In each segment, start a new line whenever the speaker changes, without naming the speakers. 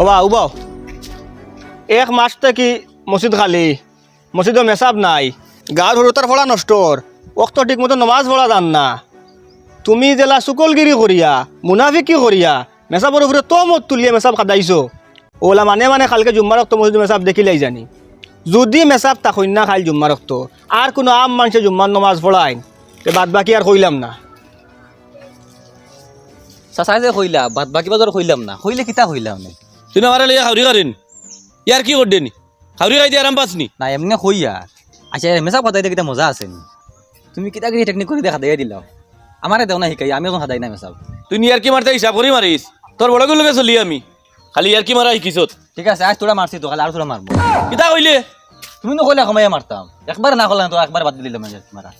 ও বা উবাও এক মাস থেকে মসজিদ খালি? মসজিদে মেসাব নাই। গাঁর হরতার ফলা নষ্টর অক্ত ঠিক মতো নমাজ পড়া যান না। তুমি জেলা চুকলগিরি করিয়া মুনাফিকি করিয়া মেসাবর উপরে তো মত তুলিয়ে মেসাব খাদাইছো। ওলা মানে মানে কালকে জুম্মার রক্ত মসজিদ মেসাব দেখিলাই জানি। যদি মেসাব তা না খাইল জুম্মার রক্ত আর কোনো আম মানুষে জুম্মার নমাজ পড়ায় বাদ বাকি আর কইলাম না।
চাচাই যে কইলা বাদ বাকি বাজার কইলাম না। কইলে কিতা কইলাম না
তুমি আমার লিয়ে খাউরি করেন ইয়ার কি করদেনি খাউরি খাই দিয়ে আরাম পাসনি
না এমনি কইয়া আচ্ছা মেসা কথা কিতা মজা আছে তুমি কিতা কিতা টেকনিক করে দেখা দিয়ে দিলাম আমারে দেও না শিকাই আমি এখন সাদাই না মেসাব
তুই ইয়ার কি মারতে হিসাব করি মারিস তোর বড় লগে চলি আমি খালি ইয়ার কি মারা শিকিছত
ঠিক আছে আজ তোরা মারছি তো খালি আর তোরা মারবো
কিতা কইলে
তুমি নকইলে কমাইয়া মারতাম একবার না করলাম তো একবার বাদ দিলাম মারা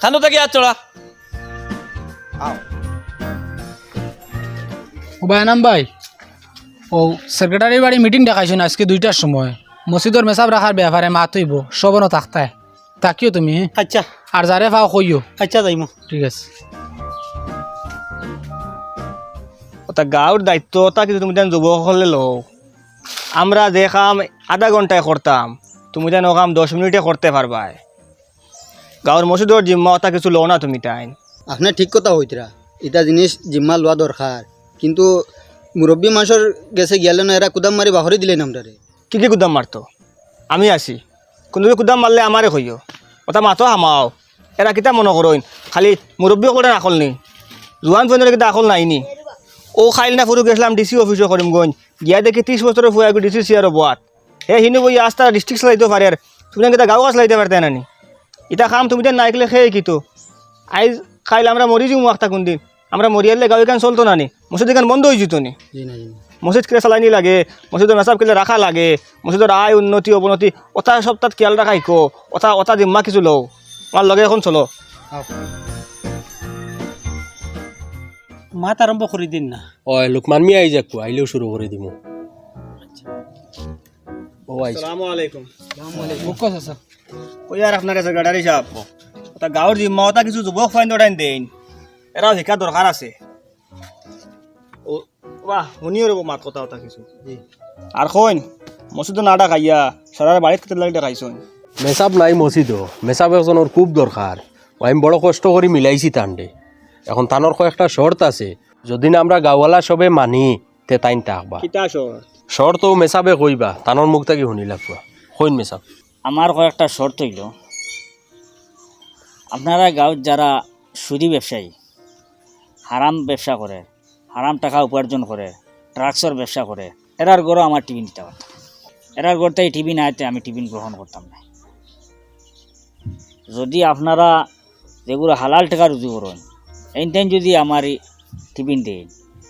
খানো থাকি আর চড়া
হুবায়নাম ভাই ও সেক্রেটারি বাড়ি মিটিং দেখাইছেন আজকে দুইটার সময়। মসজিদর মেসাব রাখার ব্যাপারে মাত হইব সবনও থাকতায় তাকিও তুমি?
আচ্ছা।
আর যারে পাও কইও
আচ্ছা যাইমো।
ঠিক আছে।
ওটা গাঁৱৰ দায়িত্ব ওটা কিন্তু তুমি যেন যুৱকসকলে লও। আমরা যে কাম আধা ঘন্টায় করতাম তুমি যেন ও কাম দশ মিনিটে করতে পারবাই। গাঁৱৰ মসজিদৰ জিম্মা ওটা কিছু লও না তুমি তাই
আপনি ঠিক কথা হইতরা এটা জিনিস জিম্মা লওয়া দরকার কিন্তু মুরব্বী মানুষের গেছে গেলে না, এরা কুদাম মারি বাহরে দিলেন আমরারে।
কি কি কুদাম মারতো? আমি আছি কোনোবে কুদাম মারলে আমারে কইও। ওটা মাতো হামাও। এরা কিতা মনে করইন খালি মুরব্বী করে রাখল নি। জোয়ান ফোনের কিতা আকল নাইনি ও খাইল না ফুরু গেছিলাম ডিসি অফিসও করিম গঞ্জ গিয়া দেখি ত্রিশ বছরের ফুয়া ডিসি সিয়ারও বোয়াত হে হিনু বই আস্তা ডিস্ট্রিক্ট চালাইতে পারে আর তুমি কিতা গাঁও চালাইতে পারতে নানি ইটা খাম, তুমি নাইকলে খেয়ে কিতো আইজ খাইলে, আমরা মরি যাব একটা কোন দিন আমরা মরিয়ালে গাঁও এখান চলতো নানি। মসজিদ এখান বন্ধ হয়ে যেত নি
না
মসজিদ কিনে চালানি লাগে? মসজিদৰ মেচাপ কিনে ৰাখা লাগে? মসজিদৰ আয় উন্নতি অৱনতি অতা সপ্তাহত খেয়াল ৰাখা শিকো অতা অতা জিম্মা কিছু লওঁ আমাৰ লগে এখন চলো।
মাত আরম্ভ করে দিন না।
ওই লোকমান মিয়া আই যাক আইলেও শুরু করে দিব ও। আইছে
আসসালামু আলাইকুম।
বুক আছে
ওই আর আপনার সেক্রেটারি সাহেব ওটা গাঁৱৰ জিম্মা ওটা কিছু যুৱক ফাইন দৰাইন দেইন। এরাও শিক্ষা দৰকাৰ আছে। ও বাহ শুনিও ৰ'ব মাত কথা ওটা কিছু। আর কইন মসজিদত না ডাকাইয়া সারার বাড়িত কেটে লাগি ডাকাইছইন
মেসাব নাই মসজিদ মেসাব একজনের খুব দরকার আমি বড় কষ্ট করে মিলাইছি তান্ডে এখন তানোর কয়েকটা শর্ত আছে। যদি না আমরা গাওয়ালা সবে মানি তে তাইন থাকবা
কিতা শহর
শর্ত মেসাবে কইবা তানোর মুখ থাকি শুনি লাগবা কইন মেসাব
আমার কয়েকটা শর্ত হইল আপনারা গাঁৱত যারা সুদী ব্যবসায়ী হারাম ব্যবসা করে, হারাম টাকা উপার্জন করে, ড্রাগসের ব্যবসা করে, এরার গড়ও আমার টিফিন দিতে পারতাম এরার গড়তে টিফিন আয়তে আমি টিফিন গ্রহণ করতাম না। যদি আপনারা যেগুলো হালাল টাকা রুজু করেন, এই টাইম যদি আমার টিফিন দেন,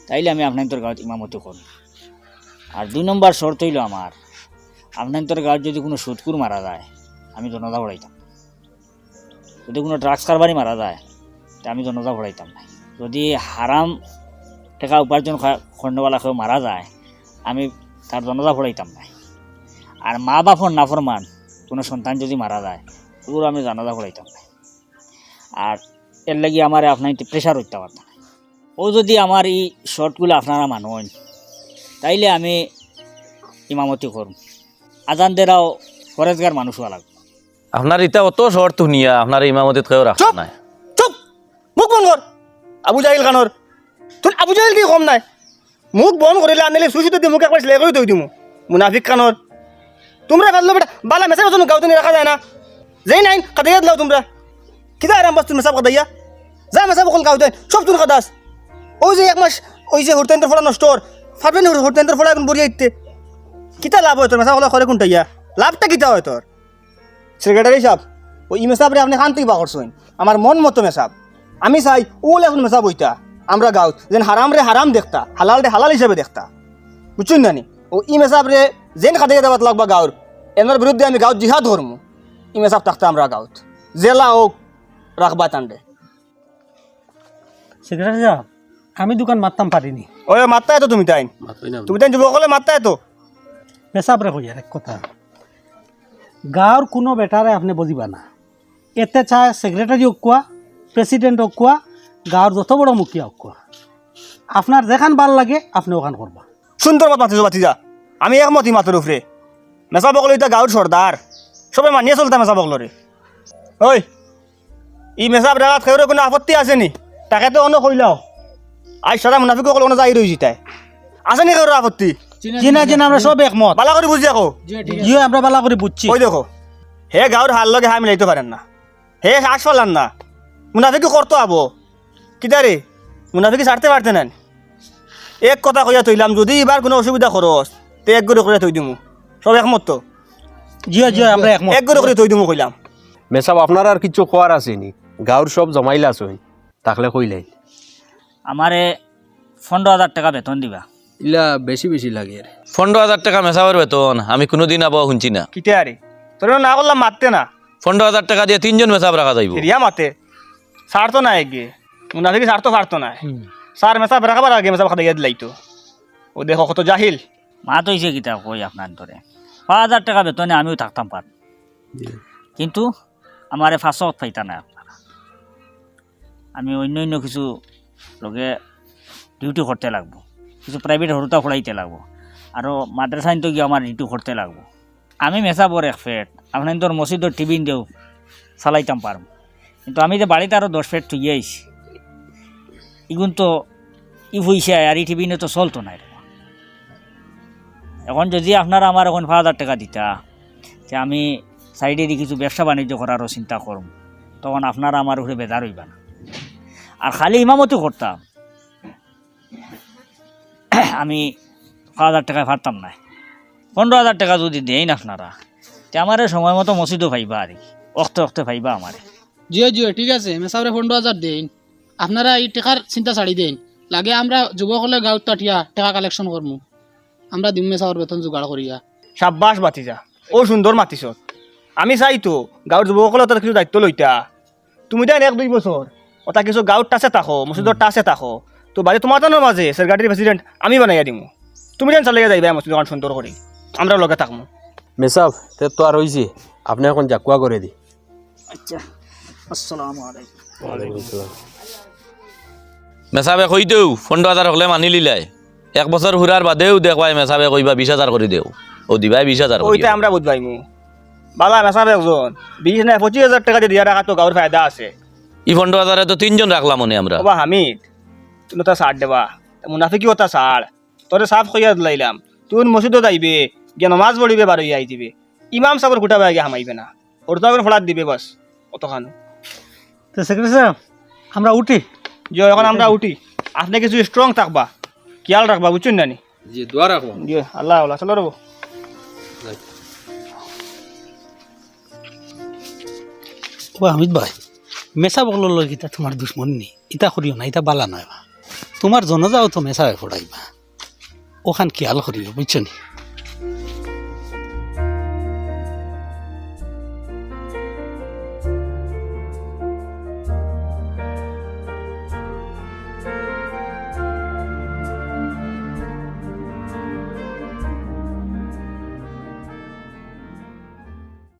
তাইলে আমি আপনার গাঁৱত ইমামতি করব। আর দুই নম্বর শর্ত হইল আমার, আপনার গাঁৱত যদি কোনো সুদকুর মারা যায়, আমি জনতা ভরাইতাম যদি কোনো ড্রাগস কারবারি মারা যায়, তা আমি জনতা ভরাইতাম না। যদি হারাম টাকা উপার্জন খণ্ডওয়ালা কেউ মারা যায় আমি তার জনতা ভরাইতাম না আর মা বাপর নাফরমান কোনো সন্তান যদি মারা যায় ওগুলো আমি জানাজা ভরাইতাম না আর এর লাগি আমার আপনার প্রেশার হইতে পারতাম না ও যদি আমার এই শর্টগুলো আপনারা মানুন তাইলে আমি ইমামতি করুন আজান দেরাও ফরেজগার মানুষ হওয়া লাগবে।
আপনার ইটা অত শর্ত শুনিয়া আপনার ইমামতিত কেউ রাখা নাই।
চুপ মুখ বন্ধ কর আবু জাহিল খানৰ। তোৰ আবু জাহিল কি কম নাই? মুখ বন্ধ কৰিলে আনিলে, চুই দি মোক একবাৰ চিলাই কৰি থৈ দিওঁ মুনাফিক খানৰ। তোমরা ভাবলো বেটা, বালা মেসা বাজনো গাঁওতে রাখা যায় না। যেই নাই কাদাইয়া দিলাও তোমরা। কিতা আরাম বাস তুমি মেসাব কাদাইয়া যা মেসাব অকল গাঁওতে সব তুমি কাদাস ওই যে এক মাস ওই যে হোটেন্দ্র ফলা নষ্ট ফাটবে না হোটেন্দ্র ফলা এখন বড়িয়া ইতে কিতা লাভ হয় তোর মেসা ফলা করে কোনটাইয়া লাভটা কিতা হয় তোর সেক্রেটারি সাহেব ওই মেসাবরে আপনি খান থেকে বা করছেন আমার মন মতো মেসাব আমি চাই ওল এখন মেসাব হইতা আমরা গাঁৱত যেন হারাম রে হারাম দেখতা হালাল রে হালাল হিসাবে দেখতা। বুঝছেন নানি ও ই মেসাব রে যেন খাতে দেওয়াত লাগবা গাঁৱৰ এনার বিরুদ্ধে আমি গাঁৱত জিহাদ ধরমু ই মেসাব থাকতা আমরা গাঁৱত। জেলা হোক রাখবা তান্ডে
সেক্রেটারি সাহেব আমি দোকান মারতাম পারিনি
ওই মাত্তাই তো তুমি তাই তুমি তাই যুবকলে মাত্তাই তো
পেশাব রে কইয়ার এক কথা। গাঁৱৰ কোনো বেটাৰে আপুনি বুজিবা না। এতে চাই সেক্রেটারি কোৱা প্রেসিডেন্ট হোক কোৱা গাঁৱৰ যত বড় মুখিয়া হোক কোৱা। আপনার যেখান ভালো লাগে আপনি ওখান করবা
সুন্দর মত মাতিছো বাতিজা আমি একমত মাতর উপরে মেসা বকল এটা গাঁৱৰ সর্দার সবে মানিয়ে চলতা মেসা বকলরে ওই ই মেসা ব্রাগাত খেয়ে কোনো আপত্তি আছে নি? তাকে তো অন্য কইলাও আজ সারা মুনাফিক সকল যাই রয়েছি তাই। আছে নি কারোর আপত্তি?
জিনা জিনা আমরা সব একমত।
বালা করে বুঝি আকৌ।
ইয়ে আমরা বালা করে বুঝছি
ওই দেখো। হে গাঁৱৰ হার লগে হাই মিলাইতে পারেন না। হে আস পারলাম না। মুনাফিকি করতো আবো কিদারে মুনাফিকি ছাড়তে পারতে না এক কথা কইয়া থইলাম যদি এবার কোনো অসুবিধা খরচ তে এক গড়ে করে থই দিমু। সব একমত তো?
জিও জিও আমরা একমত।
এক গড়ে করে থই দিমু কইলাম।
মেসাব আপনার আর কিছু কোয়ার আসেনি গাঁর সব জমাইলা আছেন তাকলে কইলাই।
আমারে পনেরো হাজার টাকা বেতন দিবা।
ইলা বেশি বেশি লাগে
পনেরো হাজার টাকা মেসাবের বেতন আমি কোনোদিন আবহাওয়া শুনছি না।
কিতে আরে তোর না করলাম মারতে না।
পনেরো হাজার টাকা দিয়ে তিনজন মেসাব রাখা যাইব।
ফিরিয়া মাতে সার তো নাই গে মুনাফিকি সার তো পারতো না সার মেসা রাখাবার আগে মেসা খাতা দিলাই তো। ও দেখো কত জাহিল।
মা তো হয়েছে কিতা কই আপনার ধরে পাঁচ হাজার টাকা বেতনে আমিও থাকতাম পার কিন্তু আমার ফাঁসত পাইতা না আপনারা আমি অন্য অন্য কিছু লগে ডিউটি করতে লাগবো। কিছু প্রাইভেট হরতা পড়াইতে লাগবো। আরও মাদ্রাসাইন তো গিয়ে আমার ডিউটি করতে লাগবো। আমি মেসা বড় এক ফেট। আপনার তোর মসজিদর টিফিন দেও চালাইতাম পারব কিন্তু আমি যে বাড়িতে আরও দশ ফেট থুয়ে আইছি ইগুন তো ই হইছে আর ই টিফিনে তো চলতো না এখন যদি আপনারা আমার এখন পাঁচ হাজার টাকা দিতা, যে আমি সাইডে দিয়ে কিছু ব্যবসা বাণিজ্য করারও চিন্তা করম, তখন আপনারা আমার উপরে বেজার হইবা না। আর খালি ইমামতি করতাম, আমি পাঁচ হাজার টাকায় পারতাম না। পনেরো হাজার টাকা যদি দেন আপনারা, তে আমারে সময় মতো মসজিদও পাইবা আর কি, অক্তে অক্তে ভাইবা আমারে।
জিও জিও ঠিক আছে। মেসাবরে পনেরো হাজার দেন। আপনারা এই টেকার চিন্তা ছাড়ি দেন। লাগে আমরা যুবকলে গাঁৱত তাঠিয়া টেকা কালেকশন করমু আমরা দিম মেসাবর বেতন জোগাড় করিয়া
সাব্বাস বাতিজা ও সুন্দর মাতিছ। আমি চাই তো গাঁৱৰ যুৱকসকলৰ তাত কিছু দায়িত্ব লৈতা তুমি দেন এক দুই বছর ওটা কিছু গাঁৱত টাচে থাকো মসজিদৰ টাচে থাকো তো বাড়ি তোমার তো মাঝে সেরগাটির প্রেসিডেন্ট আমি বানাইয়া দিমু। তুমি দেন চালিয়ে যাইবা মসজিদ দোকান সুন্দর করে আমরা লগে থাকব
মেসাব তে তো আর হইছে আপনি এখন জাকুয়া করে দি।
আচ্ছা। আসসালামু আলাইকুম।
মেসাবে কই দেও পনেরো হাজার হলে মানি লিলাই। এক বছর ঘুরার বাদেও দেখবাই মেসাবে কইবা বিশ হাজার করে দেও। ও দিবাই বিশ হাজার।
ওইটা আমরা বুঝবাইমু বালা মেসাবে একজন। বিশ নাই পঁচিশ হাজার টাকা দিয়ে দিয়া রাখা তো গাঁৱৰ ফায়দা আছে।
ই পনেরো হাজারে তো তিনজন রাখলাম মনে আমরা।
বাবা হামিদ তুমি তো ছাড় দেবা। মুনাফিকি ওটা ছাড় তোরে সাফ কইয়া লাইলাম। তুই মসজিদত আইবে গিয়ে নমাজ পড়িবে বার হইয়া আইতিবে ইমাম সাবর গুটাবে আগে হামাইবে না। ওর তো ফলাত দিবে বাস অতখানো।
তো সেক্রেটারি সাহেব আমরা উঠি।
যে এখন আমরা উঠি। আপনি কিছু স্ট্রং থাকবা। খেয়াল রাখবা বুঝছেন না নি?
জি দোয়া রাখো
জি আল্লাহ আল্লাহ চলো রবো।
ও হামিদ ভাই মেসা বকল ইতা তোমার দুশ্মন নি? ইতা করিও না ইতা বালা নয় বা তোমার জনজাও তো মেসা ফোড়াইবা ওখান খেয়াল করিও বুঝছ নি?